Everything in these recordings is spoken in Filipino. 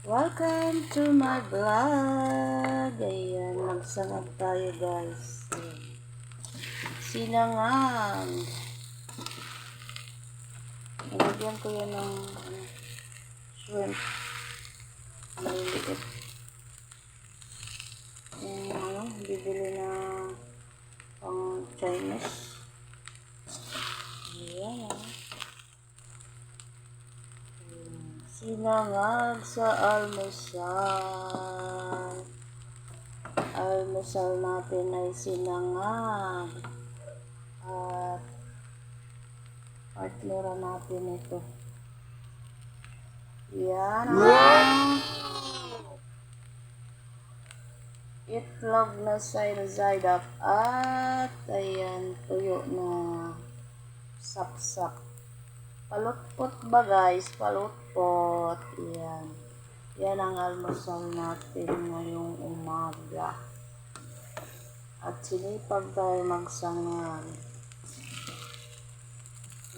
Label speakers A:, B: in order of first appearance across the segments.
A: Welcome to my vlog. Ayan, magsangag tayo guys. Sinangang. Nilagyan ko yan ng ano, shrimp. Maliliit. Ano, bibili na pang Chinese. Ayan ah. Sinangag sa almusal. Almusal natin ay sinangag. At partnera natin ito. Yan. Itlog na side up. At ayan, tuyo na sapsak. Palutpot ba guys? Palutpot. Yan. Yan ang almusal natin ngayong umaga. At sinipag tayo magsangag.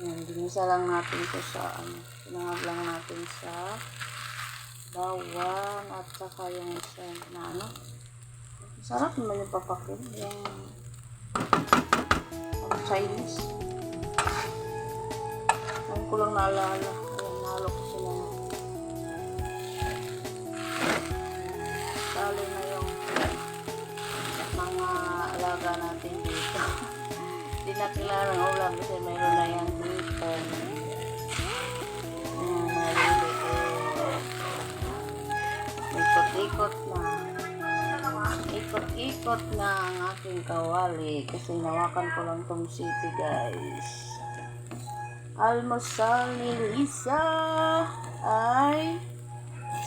A: Yan. Dinisa lang natin ito sa ano. Pinangag lang natin sa bawang at saka yung sa na ano. Sarap naman yung papakin. Yung Chinese. Ko lang naalala. Ayan, nalo ko sila. Sali na yung mga alaga natin dito. Hindi na kilala ng ulam kasi mayroon na yan dito. Maliliit. Ikot-ikot na. Ikot-ikot na ang aking kawali kasi nawakan ko lang tong city guys almusal ni Lisa ay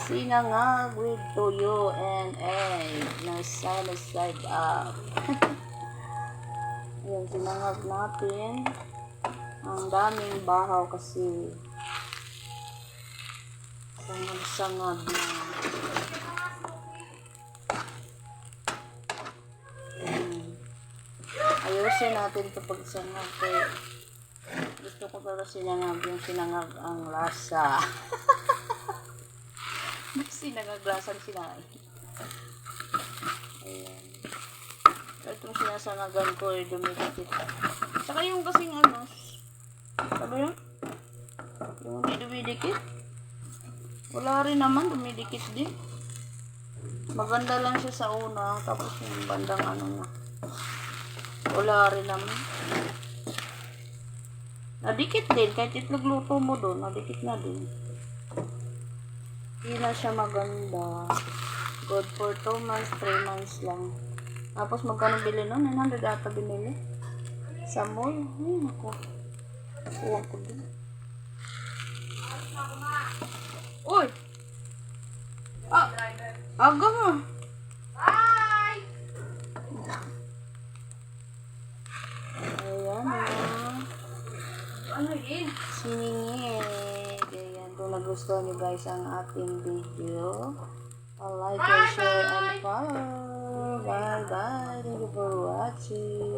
A: sinangag with toyo and egg na side side up. Ayan, sinangag natin. Ang daming bahaw kasi sangag-sangag na. Ayan. Ayusin natin ito pag sangag kaya gusto ko pero sinangag yung sinangag ang lasa. Sinangaglasan sinay. Ayan. Ito yung sinasangagan ko ay dumidikit. Saka yung kasing ano, sabi yun? Yung hindi dumidikit. Wala rin naman, dumidikit din. Maganda lang siya sa una, tapos yung bandang ano na. Wala rin naman. Nadikit din, kahit itlog luto mo doon, nadikit na din. Hindi na siya maganda. Good for 2 months, 3 months lang. Tapos magkano bili nun? 900 ata binili. Sa mall. Ay, naku. Kuha ko din. Nagustuhan nyo guys ang ating video, like, and share, and follow. Bye bye. Thank you for watching.